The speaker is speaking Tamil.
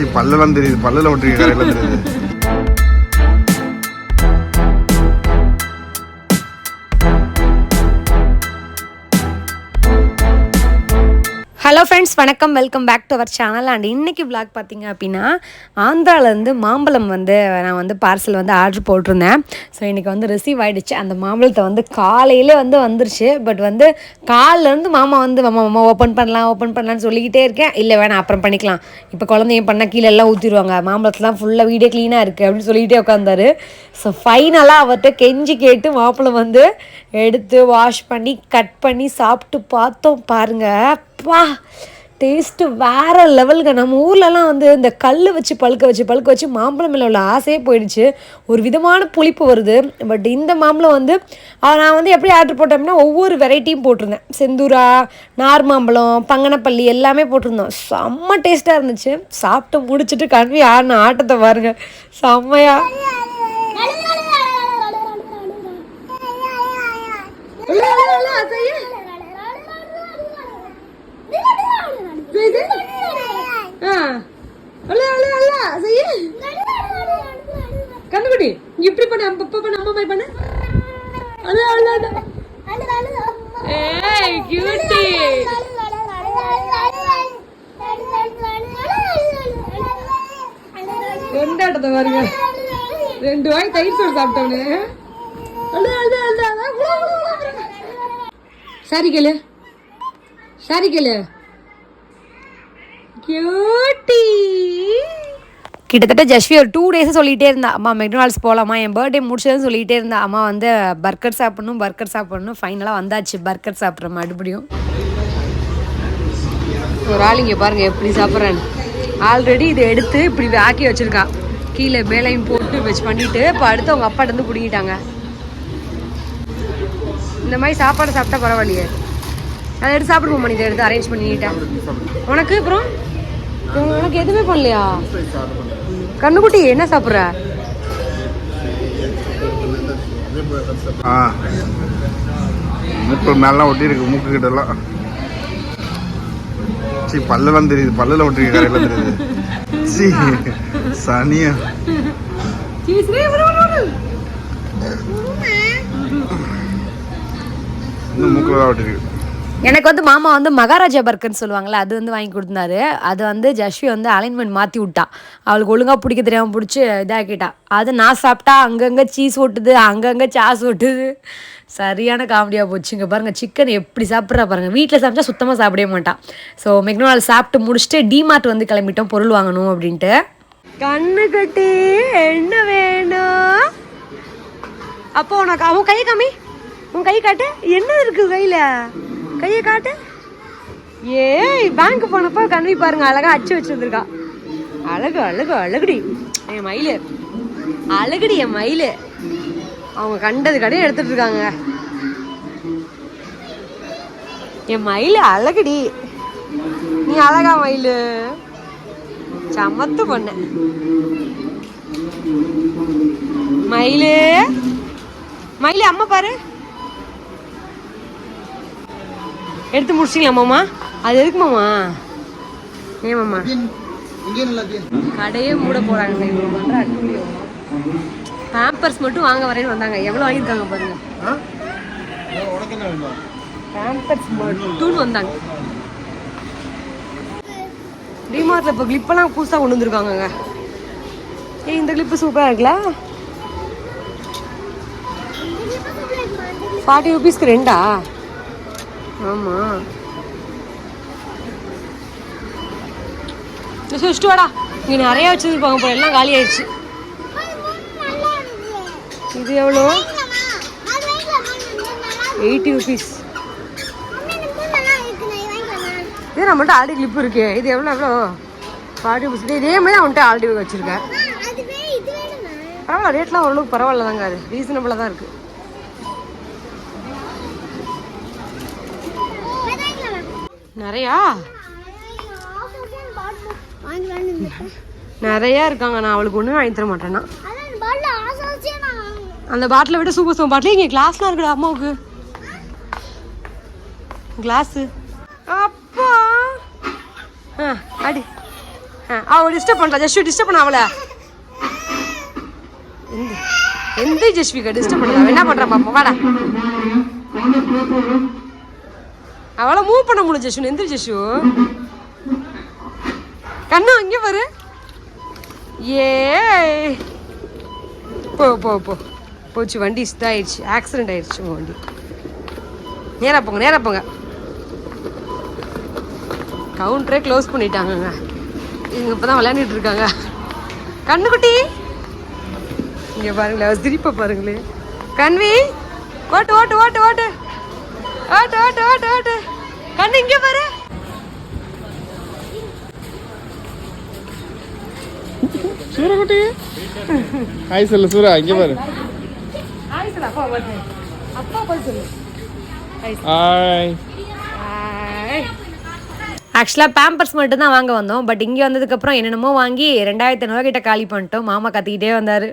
சீ பல்லெல்லாம் தெரியுது பல்லெல்லாம் விட்டுருக்கீங்க கரையெல்லாம் தெரியுது. ஹலோ ஃப்ரெண்ட்ஸ் வணக்கம். Welcome back to our channel and இன்னைக்கு விளாக் பார்த்தீங்க அப்படின்னா ஆந்திராலேருந்து மாம்பழம் வந்து நான் வந்து பார்சல் வந்து ஆர்டர் போட்டிருந்தேன். ஸோ இன்றைக்கி வந்து ரிசீவ் ஆகிடுச்சு அந்த மாம்பழத்தை வந்து காலையிலே வந்து வந்துருச்சு. பட் வந்து காலிலேருந்து மாமா வந்து மாமா மாமா ஓப்பன் பண்ணலாம் ஓப்பன் பண்ணலான்னு சொல்லிக்கிட்டே இருக்கேன். இல்லை வேணாம் அப்புறம் பண்ணிக்கலாம். இப்போ குழந்தைங்க பண்ணால் கீழே எல்லாம் ஊற்றிடுவாங்க மாம்பழத்தெலாம் ஃபுல்லாக வீடே க்ளீனாக இருக்குது அப்படின்னு சொல்லிக்கிட்டே உட்காந்தாரு ஸோ ஃபைனலாக அவர்கிட்ட கெஞ்சி கேட்டு மாப்பிள்ளை வந்து எடுத்து வாஷ் பண்ணி கட் பண்ணி சாப்பிட்டு பார்த்தோம். பாருங்கள் அப்பா டேஸ்ட்டு வேறு லெவலுக்கு நம்ம ஊர்லலாம் வந்து இந்த கல் வச்சு பழுக்க வச்சு பழுக்க வச்சு மாம்பழம் மேலே உள்ள ஆசையே போயிடுச்சு ஒரு விதமான புளிப்பு வருது பட் இந்த மாம்பழம் வந்து நான் வந்து எப்படி ஆர்டர் போட்டோம்னா ஒவ்வொரு வெரைட்டியும் போட்டிருந்தேன் செந்தூரா நார் மாம்பழம் பங்கனப்பள்ளி எல்லாமே போட்டிருந்தோம் செம்ம டேஸ்ட்டாக இருந்துச்சு சாப்பிட்டு முடிச்சுட்டு கண்வி ஆடின ஆட்டத்தை பாருங்க செம்மையா இது? இப்படி பண்ண அப்பா பண்ண அம்மா மாதிரி பண்ண. அழு அழு ஏய் கியூட்டி கொண்டாட்டத்தை பாருங்க. ரெண்டு வாய் தயிர் சோறு சாப்பிட்டவனு. அழு. சாரி கேளு. சாரி கேளு. கியூட்டி கிட்டத்தட்ட ஜஸ்வி ஒரு டூ டேஸாக சொல்லிகிட்டே இருந்தா. அம்மா மெக்டொனால்ட்ஸ் போகலாமா என் பர்த்டே முடிச்சதுன்னு சொல்லிகிட்டே இருந்தா. அம்மா வந்து பர்கர் சாப்பிடணும் பர்கர் சாப்பிடணும். ஃபைனலாக வந்தாச்சு. பர்கர் சாப்பிட்ற மறுபடியும். ஒரு ஆள் இங்கே பாருங்க எப்படி சாப்பிட்றேன்னு ஆல்ரெடி இதை எடுத்து இப்படி ஆக்கி வச்சிருக்கா. கீழே மேலையும் போட்டு வச்சு பண்ணிட்டு இப்போ அடுத்து அவங்க அப்பாட்ட இருந்து பிடிக்கிட்டாங்க இந்த மாதிரி சாப்பாடு சாப்பிட்டா பரவாயில்லையே. அதை எடுத்து சாப்பிடுவோம் இதை எடுத்து அரேஞ்ச் பண்ணிட்டேன் உனக்கு அப்புறம்? உனக்கு எதுவுமே பண்ணலையா? கண்ணுக்குட்டி என்ன சாப்பிட்ற? மூக்கு மேலாம் ஒட்டி இருக்கு மூக்கு கிட்ட எல்லாம் சீ பல்லெல்லாம் தெரியுது பல்லுல விட்டுருக்கீங்க கரையெல்லாம் தெரியுது. சீ சனியா. இன்னும் மூக்குல தான் விட்டுருக்கு எனக்கு வந்து மாமா வந்து மகாராஜா பர்கர்னு சொல்லுவாங்கள்ல அது வந்து வாங்கி கொடுத்தாரு. அது வந்து ஜஸ்வி வந்து அலைன்மெண்ட் மாற்றி விட்டா. அவளுக்கு ஒழுங்காக பிடிக்க தெரியாமல் பிடிச்சி இதாக்கிட்டா. அது நான் சாப்பிட்டா அங்கங்கே சீஸ் ஓட்டுது அங்கங்கே சாஸ் ஓட்டுது. சரியான காமெடியாக போச்சு. இங்கே பாருங்கள் சிக்கன் எப்படி சாப்பிட்றா பாருங்கள் வீட்டில் சமைச்சா சுத்தமாக சாப்பிடவே மாட்டான் ஸோ மெக்னோனால் சாப்பிட்டு முடிச்சுட்டு டிமார்ட் வந்து கிளம்பிட்டோம் பொருள் வாங்கணும் அப்படின்ட்டு. கண்ணு கட்டி என்ன வேணும் அப்போ உனக்கு அவன் கை காமி. உன் கை காட்டு. என்ன இருக்கு கையில்? கையை காட்டு. ஏய் பேங்க் போனப்போ கண்வி பாருங்க அழகா அச்சு வச்சிருந்துருக்கா. அழகு அழகு அழகுடி. என் மயிலு. அழகுடி என் மயில். அவங்க கண்டது கடையை எடுத்துட்டு இருக்காங்க. என் மயிலு அழகுடி. நீ அழகா மயில். சமத்து பண்ண. மயிலு. மயிலு அம்மா பாரு. எடுத்து முடிச்சிங்களா மாமா. அது எதுக்கு மாமா? ஏன் மாமா? கடையே மூட அட்டுழியம். பேம்பர்ஸ் மட்டும் வாங்க வரேன்னு வந்தாங்க. எவ்வளவு வாங்கியிருக்காங்க பாருங்க. பேம்பர்ஸ் மட்டும் வந்தாங்க. டிமார்ட்ல இப்போ கிளிப்பெல்லாம் புதுசாக கொண்டு வந்திருக்காங்கங்க. ஏய் இந்த கிளிப்பு சூப்பராக இருக்குல்ல? ஃபார்ட்டி ருபீஸ்க்கு ரெண்டா? ஆமாம் வச்சுட்டு வாடா. இங்கே நிறைய வச்சுருப்பாங்க இப்போ எல்லாம் காலி ஆயிடுச்சு. இது எவ்வளோ? Eighty rupees. இது நம்மள்ட்ட ஆல்ரெடி கிளிப் இருக்கு. இது எவ்வளோ எவ்வளோ? ஃபார்ட்டி ருபீஸ் இதே மாதிரி அவன்கிட்ட ஆல்ரெடி வச்சுருக்கேன். பரவாயில்ல ரேட்லாம் ஓரளவுக்கு பரவாயில்ல தாங்க அது ரீசனபிளாக தான் இருக்குது நிறையா? நிறையா இருக்காங்க. நான் அவளுக்கு ஒன்றும் வாங்கி தர மாட்டேன்னா. அந்த பாட்டிலை விட சூப்பர் சூப்பர் பாட்டில் இங்கே கிளாஸ்லாம் இருக்குடா அம்மாவுக்கு. கிளாஸு அப்பா. ஆ அடி. ஆ அவள் டிஸ்டர்ப் பண்ணல ஜஸ்வி டிஸ்டர்ப் பண்ண அவளை? எந்த எந்த ஜஸ்விகா டிஸ்டர்ப் பண்ணல என்ன பண்ணுறா பாப்பா வாடா. அவளை மூவ் பண்ண முடியும் ஜெஷு. எந்திரி ஜெஷு. கண்ணு இங்கே பாரு. ஏ போ போ போ. போச்சு வண்டி இதாயிடுச்சு. ஆக்சிடென்ட் ஆயிடுச்சு உங்கள் வண்டி. நேராக போங்க நேராக போங்க. கவுண்டரே க்ளோஸ் பண்ணிட்டாங்கங்க. இவங்க இப்போ தான் விளையாண்டுட்டு இருக்காங்க. கண்ணுக்குட்டி. இங்கே பாருங்களேன் சிரிப்பை பாருங்களேன். கண்வி ஓட்டு ஓட்டு ஓட்டு ஓட்டு. ஓட்டு ஓட்டு ஓட்டு ஓட்டு கண்ணு இங்கே பாரு. சூரக்குட்டி ஹாய் சொல்லு சூரா இங்க பாரு. ஹாய் சொல்லு அப்பா பார்த்து அப்பா பார்த்து சொல்லு. ஹாய் ஆக்சுவலாக பேம்பர்ஸ் மட்டும் தான் வாங்க வந்தோம். பட் இங்கே வந்ததுக்கப்புறம் என்னென்னமோ வாங்கி ரெண்டாயிரத்தி ஐநூறுவா கிட்ட காலி பண்ணிட்டோம். மாமா கத்திக்கிட்டே வந்தார்.